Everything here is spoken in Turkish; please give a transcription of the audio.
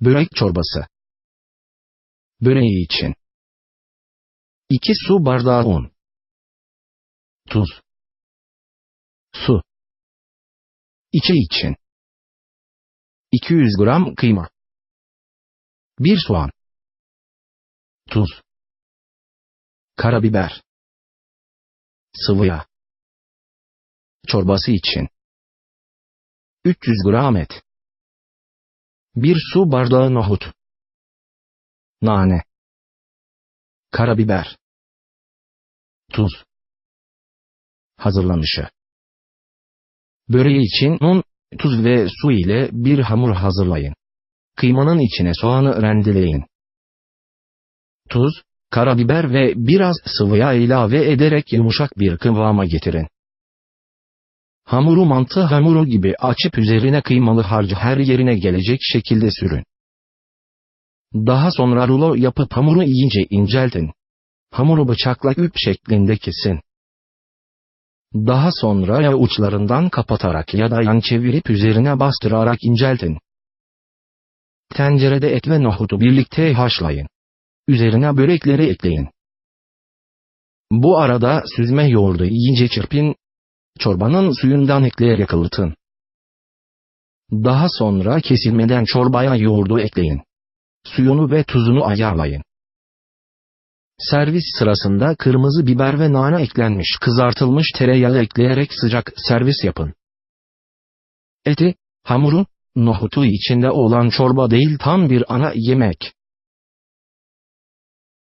Börek çorbası. Böreği için. 2 su bardağı un. Tuz. Su. İçi için. 200 gram kıyma. 1 soğan. Tuz. Karabiber. Sıvı yağ. Çorbası için. 300 gram et. 1 su bardağı nohut. Nane. Karabiber. Tuz. Hazırlanışı. Böreği için un, tuz ve su ile bir hamur hazırlayın. Kıymanın içine soğanı rendeleyin. Tuz, karabiber ve biraz sıvı yağ ilave ederek yumuşak bir kıvama getirin. Hamuru mantı hamuru gibi açıp üzerine kıymalı harcı her yerine gelecek şekilde sürün. Daha sonra rulo yapıp hamuru iyice inceltin. Hamuru bıçakla üp şeklinde kesin. Daha sonra ya uçlarından kapatarak ya da yan çevirip üzerine bastırarak inceltin. Tencerede et ve nohutu birlikte haşlayın. Üzerine börekleri ekleyin. Bu arada süzme yoğurdu iyice çırpın, çorbanın suyundan ekleyerek ılıtın. Daha sonra kesilmeden çorbaya yoğurdu ekleyin. Suyunu ve tuzunu ayarlayın. Servis sırasında kırmızı biber ve nane eklenmiş kızartılmış tereyağı ekleyerek sıcak servis yapın. Eti, hamuru, nohutu içinde olan çorba değil tam bir ana yemek.